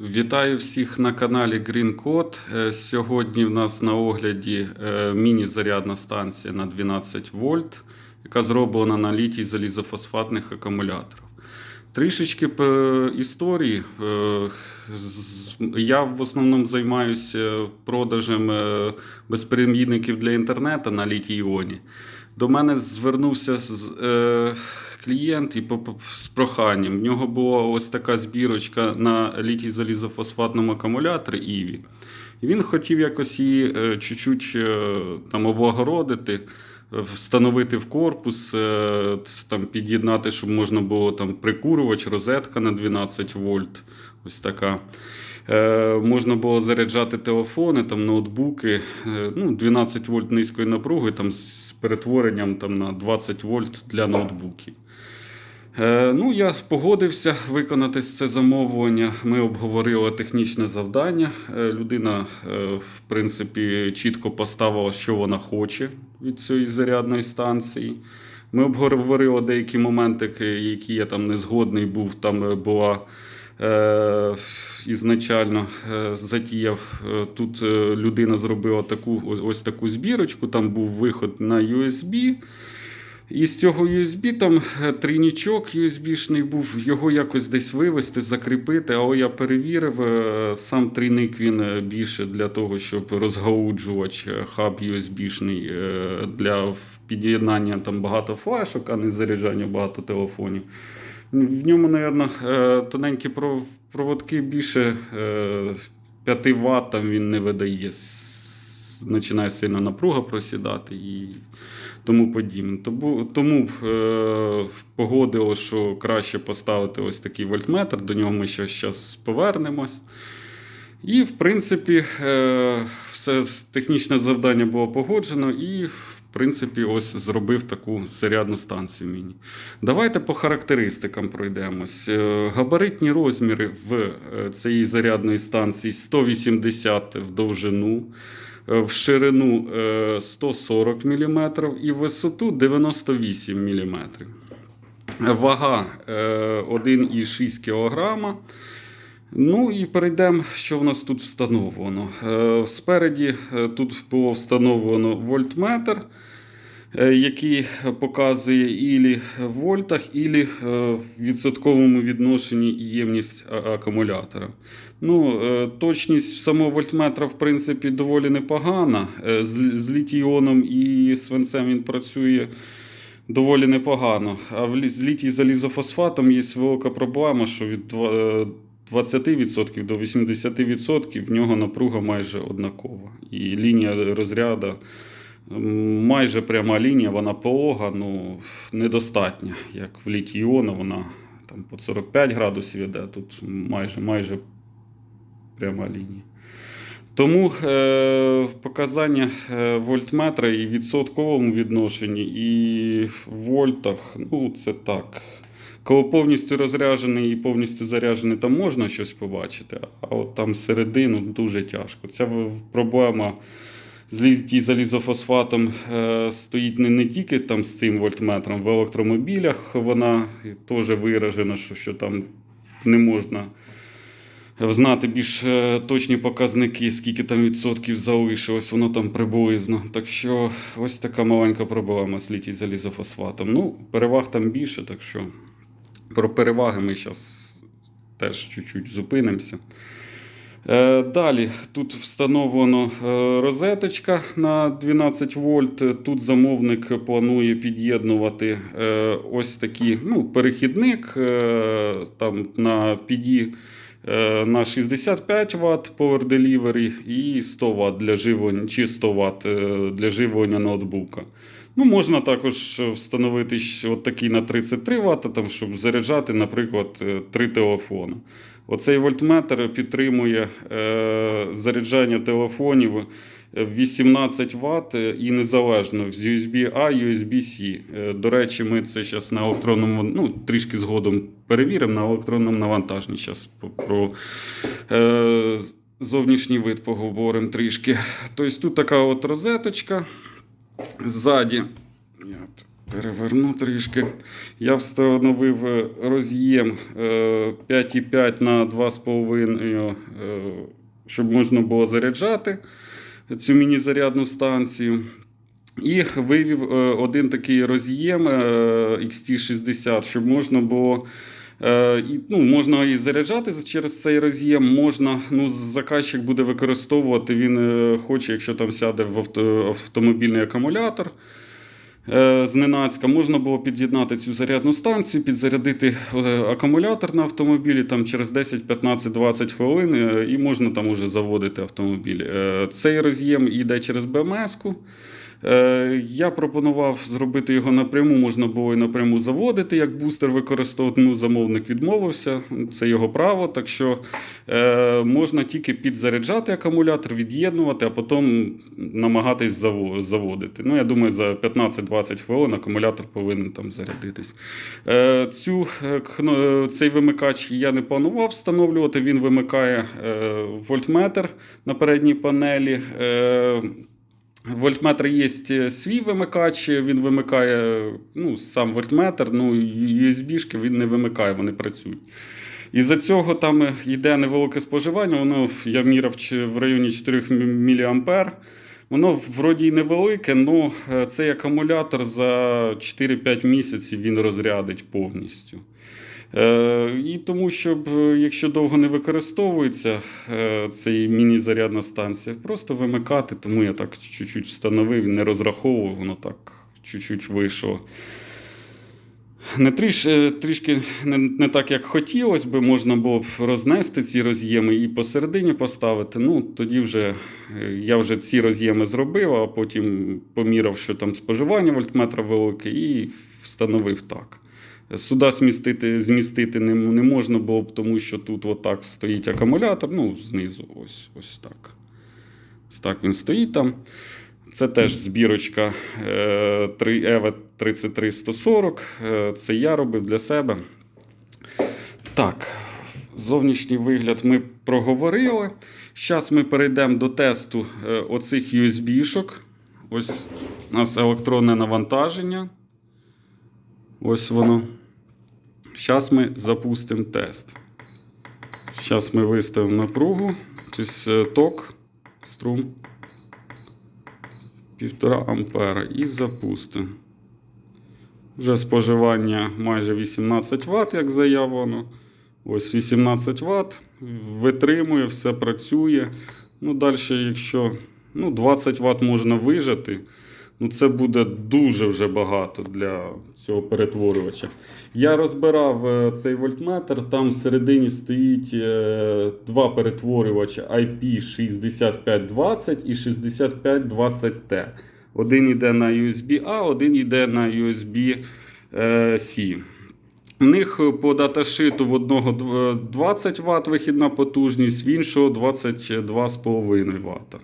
Вітаю всіх на каналі Green Code. Е, Сьогодні в нас на огляді е, міні-зарядна станція на 12 вольт, яка зроблена на літій залізофосфатних акумуляторах. Трішечки історії. Е, Я в основному займаюся продажем безперебійників для інтернету на літій іоні. До мене звернувся з, е, клієнт і по- по- з проханням. В нього була ось така збірочка на літій залізофосфатному акумуляторі Іві. І він хотів якось її е, чуть-чуть е, там облагородити, встановити в корпус, е, там, під'єднати, щоб можна було там прикурювач, розетка на 12 вольт. Ось така. Е, можна було заряджати телефони, там, ноутбуки, е, ну, 12 вольт низької напруги там, з перетворенням там, на 20 вольт для ноутбуків. Е, ну, я погодився виконати це замовлення. Ми обговорили технічне завдання. Е, людина, е, в принципі, чітко поставила, що вона хоче від цієї зарядної станції. Ми обговорили деякі моменти, які я там не згодний був. Там е, була ізначально е, затіяв. е, Тут е, людина зробила таку, ось, таку збірочку, там був виход на USB. І з цього USB там е, трійничок USB-шний був, його якось десь вивести, закріпити. Але я перевірив, е, сам трійник він е, більше для того, щоб розгалуджувач е, хаб USB-шний е, для під'єднання там багато флешок, а не заряджання багато телефонів. В ньому, мабуть, тоненькі пров- проводки більше е, 5 Вт там він не видає. Починає сильно напруга просідати і тому подібне. Тому, тому е, погодило, що краще поставити ось такий вольтметр, до нього ми ще зараз повернемось. І, в принципі, е, все технічне завдання було погоджено, і, в принципі, ось зробив таку зарядну станцію міні. Давайте по характеристикам пройдемось. Е, Габаритні розміри в е, цієї зарядної станції 180 в довжину, в ширину е, 140 мм і в висоту 98 мм. Вага е, 1,6 кг. Ну і перейдемо, що в нас тут встановлено. Е, Спереді е, тут було встановлено вольтметр, е, який показує ілі в вольтах, ілі в відсотковому відношенні ємність акумулятора. Ну, точність самого вольтметра, в принципі, доволі непогана. З, літій-іоном і свинцем він працює доволі непогано. А з літій залізофосфатом є велика проблема, що від 20% до 80% в нього напруга майже однакова. І лінія розряду майже пряма лінія, вона полога, ну недостатня. Як в літій іона, вона там по 45 градусів іде, тут майже, майже пряма лінія. Тому е, показання е, вольтметра і відсотковому відношенні, і в вольтах, ну це так. Коли повністю розряджений і повністю заряджений, там можна щось побачити, а от там середину дуже тяжко. Ця проблема з залізофосфатом е, стоїть не, не тільки там з цим вольтметром, в електромобілях вона теж виражена, що, що там не можна знати більш е, точні показники, скільки там відсотків залишилось, воно там приблизно. Так що ось така маленька проблема з літій залізофосфатом. Ну, переваг там більше, так що про переваги ми зараз теж чуть-чуть зупинимося. Е, Далі тут встановлено е, розеточка на 12 вольт. Тут замовник планує під'єднувати е, ось такий ну, перехідник там на піді на 65 Вт Power Delivery і 100 Вт для живлення, чи 100 Вт для живлення ноутбука. Ну, можна також встановити от такий на 33 Вт, там, щоб заряджати, наприклад, е, три телефони. Оцей вольтметр підтримує е, заряджання телефонів 18 Вт і незалежно з USB A, USB C. Е, До речі, ми це зараз на електронному, ну, трішки згодом перевіримо на електронному навантаженні. Зараз про е, зовнішній вид поговоримо трішки. Тобто тут така от розеточка. Ззаді. Я Переверну трішки. Я встановив е, роз'єм е, 5,5 на 2,5, е, щоб можна було заряджати цю міні-зарядну станцію. І вивів е, один такий роз'єм е, XT60, щоб можна було. Е, і, ну, можна і заряджати через цей роз'єм, можна, ну, заказчик буде використовувати, він е, хоче, якщо там сяде в авто, автомобільний акумулятор. Е, Зненацька можна було під'єднати цю зарядну станцію, підзарядити акумулятор на автомобілі там через 10, 15, 20 хвилин, і можна там уже заводити автомобіль. Цей роз'єм йде через БМС-ку. Е, Я пропонував зробити його напряму, можна було і напряму заводити, як бустер використовувати. Ну, замовник відмовився, це його право. Так що е, можна тільки підзаряджати акумулятор, від'єднувати, а потім намагатись заводити. Ну, я думаю, за 15-20 хвилин акумулятор повинен там зарядитись. Е, цю, цей вимикач я не планував встановлювати. Він вимикає вольтметр на передній панелі. Е, Вольтметр є свій вимикач, він вимикає ну, сам вольтметр, ну USB-шки він не вимикає, вони працюють. І за цього там йде невелике споживання, воно я міряв в районі 4 мА. Воно вроді й невелике, але цей акумулятор за 4-5 місяців він розрядить повністю. Е, і тому, щоб е, якщо довго не використовується е, цей міні-зарядна станція, просто вимикати, тому я так чуть-чуть встановив не розраховував, воно так чуть-чуть вийшло. Не тріш, трішки не, не так, як хотілося би, можна було б рознести ці роз'єми і посередині поставити. Ну, тоді вже я вже ці роз'єми зробив, а потім поміряв, що там споживання вольтметра велике, і встановив так. Сюди змістити, змістити не, не можна було тому що тут отак стоїть акумулятор, ну, знизу, ось, ось так. Ось так він стоїть там. Це теж збірочка е, 3 EVO 33140. Е, Це я робив для себе. Так, зовнішній вигляд ми проговорили. Зараз ми перейдемо до тесту е, оцих USB-шок. Ось у нас електронне навантаження. Ось воно. Зараз ми запустимо тест. Зараз ми виставимо напругу, тобто е, ток, струм 1,5 ампера і запустимо. Вже споживання майже 18 Вт, як заявлено. Ось 18 Вт. Витримує, все працює. Ну, далі, якщо ну, 20 Вт можна вижати, ну це буде дуже вже багато для цього перетворювача. Я розбирав е, цей вольтметр, там всередині стоїть е, два перетворювача IP6520 і 6520T. Один йде на USB A, один йде на USB е, C. У них по даташиту в одного 20 Вт вихідна потужність, в іншого 22,5 Вт.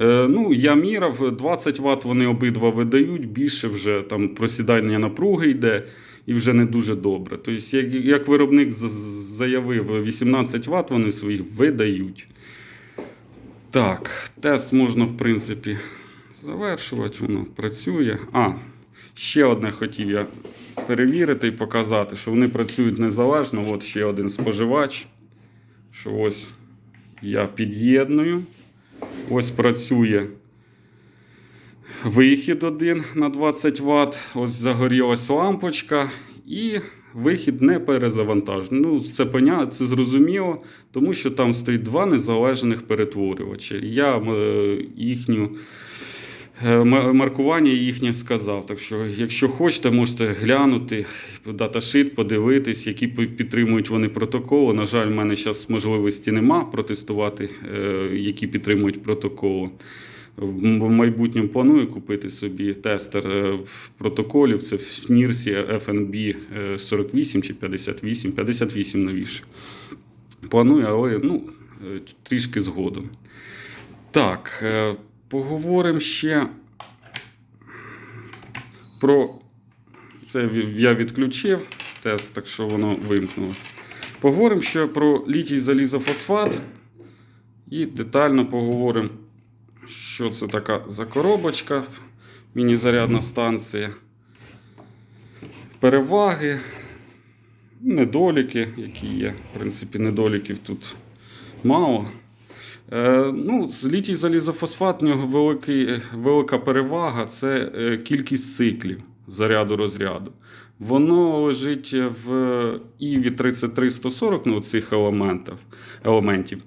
Е, Ну, я міряв, 20 Вт вони обидва видають, більше вже там просідання напруги йде і вже не дуже добре. Тобто, як, як виробник заявив, 18 Вт вони своїх видають. Так, тест можна, в принципі, завершувати, воно працює. А, ще одне хотів я перевірити і показати, що вони працюють незалежно. От ще один споживач. Що ось я під'єдную. Ось працює вихід один на 20 Вт. Ось загорілась лампочка. І вихід не перезавантажений. Ну, це поня... це зрозуміло, тому що там стоїть два незалежних перетворювача. Я е, їхню. Е, Маркування їхнє сказав. Так що, якщо хочете, можете глянути даташит, подивитись, які підтримують вони протоколи. На жаль, в мене зараз можливості нема протестувати, е, які підтримують протоколи. В майбутньому планую купити собі тестер е, протоколів. Це в Нірсі FNB е, 48 чи 58, 58 новіше. Планую, але ну, трішки згодом. Так, поговоримо ще про це я відключив тест, так що воно вимкнулося. Поговоримо ще про літій залізофосфат і детально поговоримо, що це така за коробочка, міні-зарядна станція. переваги, недоліки, які є. В принципі, недоліків тут мало. Е, ну, літій залізофосфат в нього великий, велика перевага це е, кількість циклів заряду розряду. Воно лежить в ІВі 33140, ну, цих елементів, елементів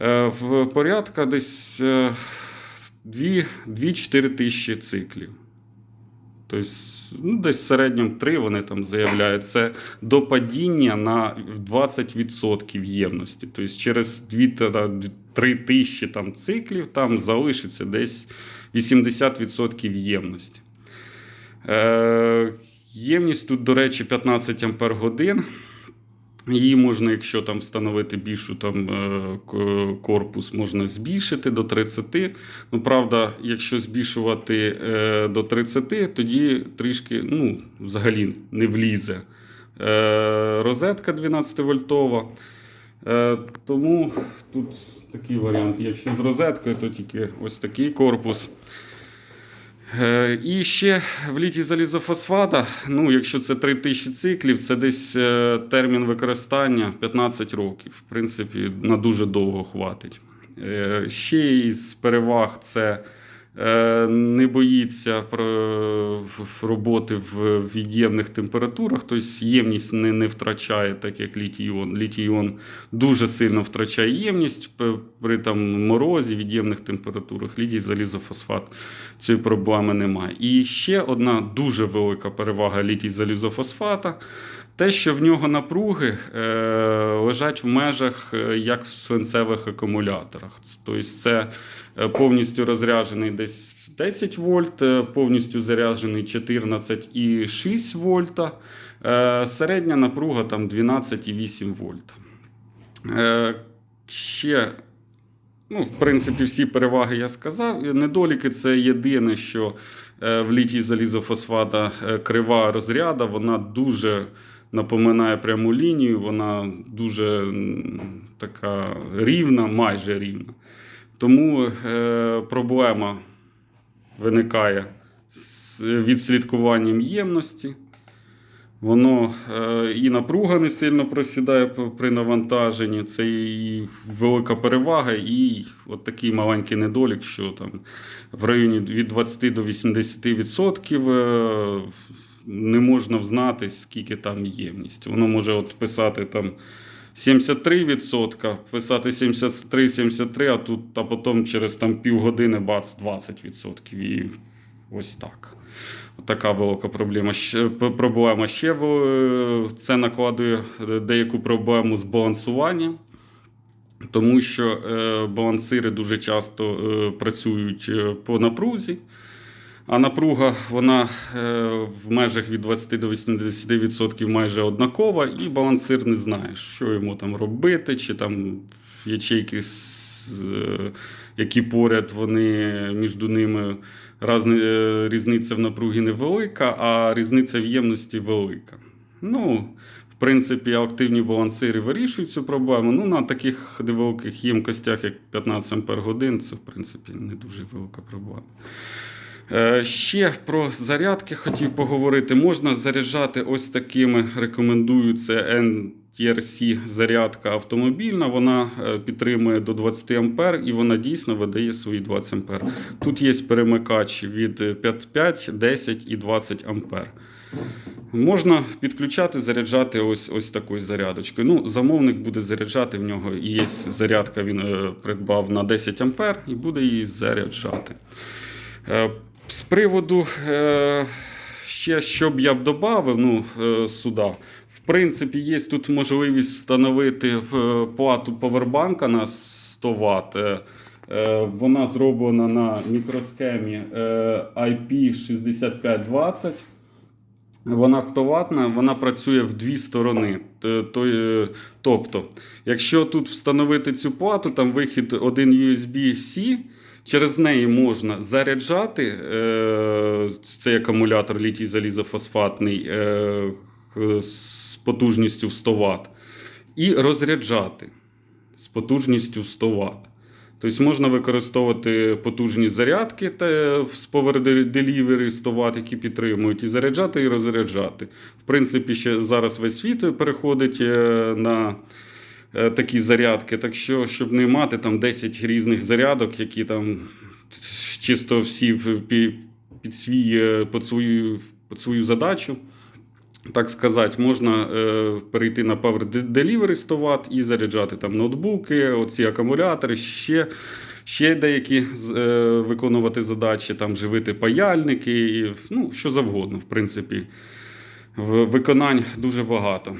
е, в порядка десь е, 2-4 тисячі циклів. Тобто, ну, десь в середньому 3 вони там заявляють. Це до падіння на 20% ємності. Тобто через 2-3 тисячі там, циклів там залишиться десь 80% ємності. Е, ємність тут, до речі, 15 Ампер годин. Її можна, якщо там встановити більшу там, е, корпус, можна збільшити до 30. Ну, правда, якщо збільшувати е, до 30, тоді трішки ну, взагалі не влізе. Е, розетка 12 вольтова. Е, тому тут такий варіант. Якщо з розеткою, то тільки ось такий корпус. Е, І ще в літі залізофосфата, ну, якщо це 3000 циклів, це десь е, термін використання 15 років. В принципі, на дуже довго хватить. Ще із переваг це не боїться роботи в від'ємних температурах, тобто ємність не, не втрачає, так як літій-іон. Літій-іон дуже сильно втрачає ємність при там, морозі, від'ємних температурах. Літій залізофосфат цієї проблеми немає. І ще одна дуже велика перевага літій залізофосфата. Те, що в нього напруги е, лежать в межах, е, як в свинцевих акумуляторах. Тобто це е, повністю розряджений десь 10 вольт, повністю заряджений 14,6 вольта. Середня напруга там 12,8 вольта. Ще, ну, в принципі, всі переваги я сказав. Недоліки це єдине, що в літій залізофосфата крива розряда, вона дуже напоминає пряму лінію, вона дуже така рівна, майже рівна. Тому е, проблема виникає з відслідкуванням ємності. Воно е, і напруга не сильно просідає при навантаженні. Це і велика перевага, і от такий маленький недолік, що там в районі від 20 до 80% е, не можна взнати, скільки там ємність. Воно може от писати там 73%, писати 73-73, а тут, а потім через там півгодини бац 20%. І ось так. Така велика проблема. Ще, проблема. Ще це накладує деяку проблему з балансуванням, тому що е, балансири дуже часто е, працюють е, по напрузі. А напруга вона е, в межах від 20 до 80% майже однакова, і балансир не знає, що йому там робити, чи там ячейки, е, які поряд, вони між ними разни- е, різниця в напругі невелика, а різниця в ємності велика. Ну, в принципі, активні балансири вирішують цю проблему. Ну, на таких невеликих ємкостях, як 15 Ампер годин, це в принципі не дуже велика проблема. Е, Ще про зарядки хотів поговорити. Можна заряджати ось такими. Рекомендую це NTRC зарядка автомобільна. Вона е, підтримує до 20 ампер і вона дійсно видає свої 20 ампер. Тут є перемикач від 5, 5, 10 і 20 ампер. Можна підключати, заряджати ось, ось такою зарядочкою. Ну, замовник буде заряджати в нього. Є зарядка, він е, придбав на 10 ампер і буде її заряджати. З приводу е, ще, що б я б додав ну, е, сюди. В принципі, є тут можливість встановити е, плату повербанка на 100 Вт. Вона зроблена на мікросхемі е, IP6520. Вона 100 ватна, вона працює в дві сторони. Тобто, якщо тут встановити цю плату, там вихід один USB-C, через неї можна заряджати е, цей акумулятор літій залізофосфатний е, з потужністю в 100 Вт, і розряджати з потужністю 100 Вт. Тобто можна використовувати потужні зарядки та з Delivery 100 Вт, які підтримують, і заряджати, і розряджати. В принципі, ще зараз весь світ переходить е, на такі зарядки. Так що, щоб не мати там 10 різних зарядок, які там чисто всі пі- під, свій, е, під, свою, під свою задачу. Так сказати, можна е, перейти на Power Delivery 100 Вт і заряджати там ноутбуки, оці акумулятори, ще, ще деякі е, виконувати задачі, там живити паяльники, і, ну, що завгодно, в принципі. Виконань дуже багато.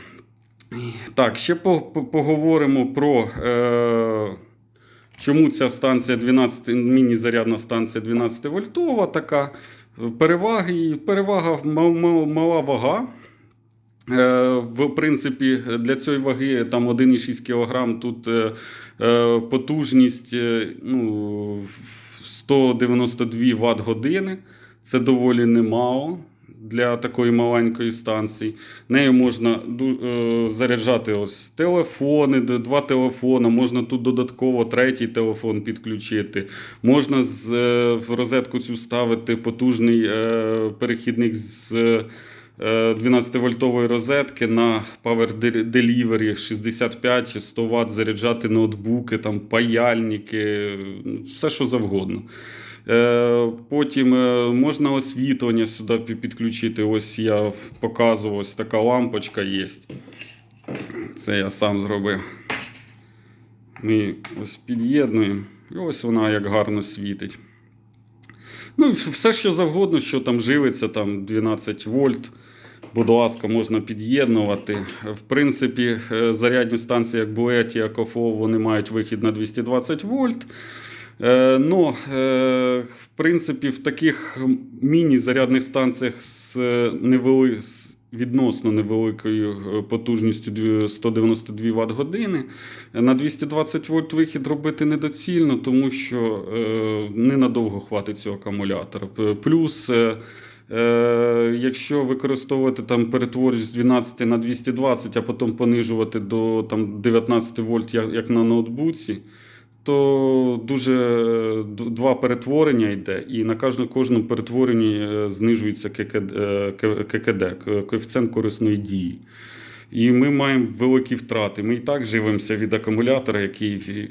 Так, ще по- по- поговоримо про. Е, Чому ця станція 12, міні-зарядна станція 12 вольтова така? Переваги, перевага ма- ма- мала вага. Е, В принципі, для цієї ваги там 1,6 кг, тут е, е, потужність ну, 192 Вт години. Це доволі немало для такої маленької станції. Нею можна е, заряджати ось телефони, два телефони, можна тут додатково третій телефон підключити. Можна з, е, в розетку цю ставити потужний е, перехідник з. е, 12-вольтової розетки на Power Delivery 65 чи 100 Вт заряджати ноутбуки, там, паяльники, ну, все що завгодно. Е, Потім е, можна освітлення сюди підключити. Ось я показував, ось така лампочка є. Це я сам зробив. Ми ось під'єднуємо. І ось вона як гарно світить. Ну, все, що завгодно, що там живиться, там 12 вольт. Будь ласка, можна під'єднувати. В принципі, е, зарядні станції, як Буеті, Акофо, вони мають вихід на 220 вольт. Е, Но, е, в принципі, в таких міні-зарядних станціях з, невели... відносно невеликою е, потужністю 192 Вт години на 220 вольт вихід робити недоцільно, тому що ненадовго хватить цього акумулятора. Плюс. якщо використовувати там перетворювач з 12 на 220, а потім понижувати до там, 19 вольт, як на ноутбуці, то дуже е, два перетворення йде, і на кожному, перетворенні е, знижується ККД, е, ККД, коефіцієнт корисної дії. І ми маємо великі втрати. Ми і так живемося від акумулятора, який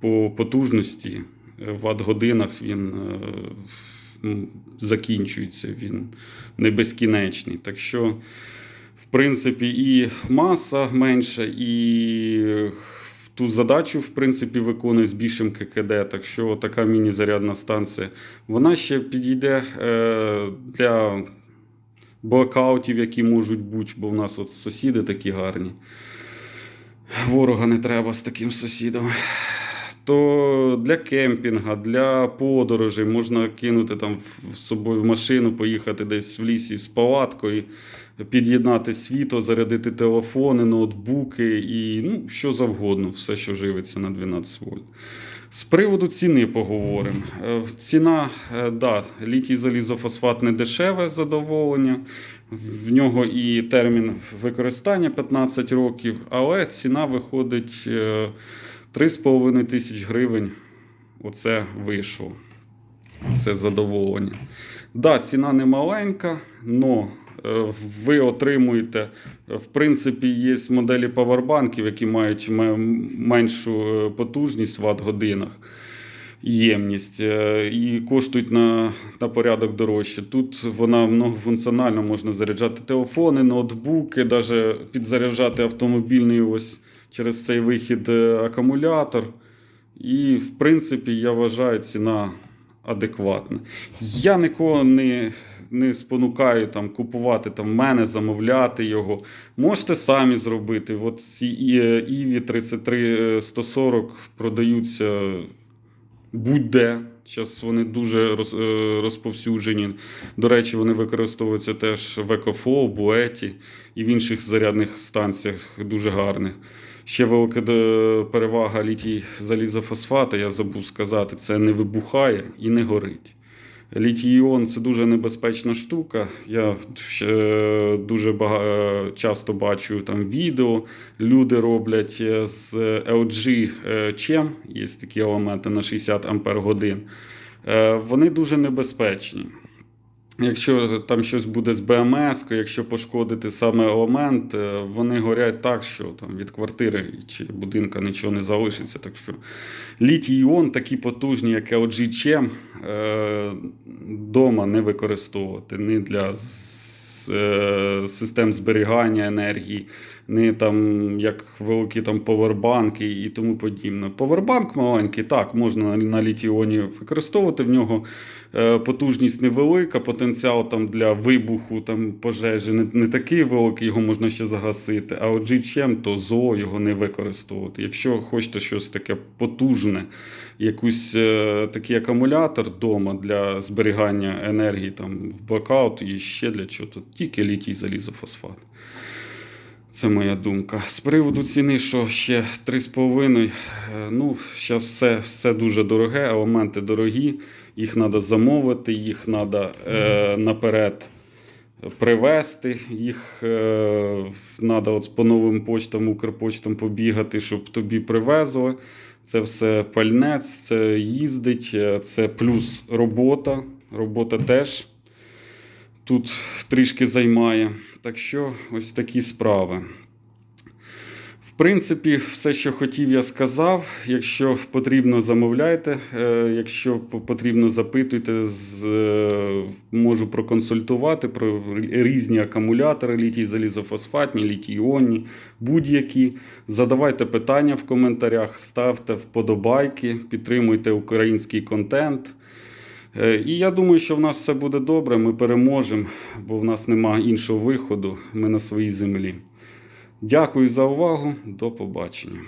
по потужності е, в ватт-годинах він е, закінчується, він не безкінечний. Так що, в принципі, і маса менша, і ту задачу, в принципі, виконує з більшим ККД. Так що така міні-зарядна станція, вона ще підійде е, для блокаутів, які можуть бути, бо в нас от сусіди такі гарні. Ворога не треба з таким сусідом. То для кемпінга, для подорожей можна кинути там з собою в машину, поїхати десь в лісі з палаткою, під'єднати світло, зарядити телефони, ноутбуки і ну, що завгодно, все, що живиться на 12 вольт. З приводу ціни поговоримо. Е, Ціна, е, да, літій залізофосфат не дешеве задоволення. В нього і термін використання 15 років, але ціна виходить е, 3,5 тисяч гривень. Оце вийшло. Це задоволення. Да, ціна не маленька, але ви отримуєте. В принципі, є моделі павербанків, які мають меншу е, потужність в ватт-годинах. Ємність е, і коштують на, на порядок дорожче. Тут вона многофункціональна, можна заряджати телефони, ноутбуки, навіть підзаряджати автомобільний ось через цей вихід е, акумулятор. І, в принципі, я вважаю, ціна адекватна. Я нікого не, не спонукаю там, купувати там, мене, замовляти його. Можете самі зробити. От ці Іві 33140 продаються будь-де. Зараз вони дуже е, розповсюджені. До речі, вони використовуються теж в Екофлоу, Буеті і в інших зарядних станціях дуже гарних. Ще велика е, перевага літій залізофосфата, я забув сказати, це не вибухає і не горить. Літій-іон це дуже небезпечна штука. Я ще дуже бага... часто бачу там відео. Люди роблять е, з LG е, CHEM, є такі елементи на 60 Ампер годин. Е, Вони дуже небезпечні. Якщо там щось буде з БМС, якщо пошкодити саме елемент, е, вони горять так, що там від квартири чи будинка нічого не залишиться. Так що літій іон такі потужні, як LG е, дома не використовувати не для е, систем зберігання енергії, не там як великі там повербанки і тому подібне. Повербанк маленький, так, можна на- літій-іоні використовувати. В нього е, потужність невелика, потенціал там для вибуху там, пожежі не, не такий великий, його можна ще загасити. А от GCM, то ЗО його не використовувати. Якщо хочете щось таке потужне, якийсь е, такий акумулятор вдома для зберігання енергії там, в блокаут і ще для чого, то тільки літій залізофосфат. Це моя думка. З приводу ціни, що ще 3,5. е, Ну, зараз все, все дуже дороге, елементи дорогі, їх треба замовити, їх треба е, наперед привезти, їх треба от по новим почтам, Укрпочтам побігати, щоб тобі привезли. Це все пальнець, це їздить, е, це плюс робота. Робота теж тут трішки займає. Так що ось такі справи. В принципі, все, що хотів, я сказав. Якщо потрібно, замовляйте. Е, Якщо потрібно, запитуйте, е, можу проконсультувати про різні акумулятори, літій залізофосфатні, літій іонні, будь-які. Задавайте питання в коментарях, ставте вподобайки, підтримуйте український контент. Е, І я думаю, що в нас все буде добре, ми переможемо, бо в нас нема іншого виходу, ми на своїй землі. Дякую за увагу, до побачення.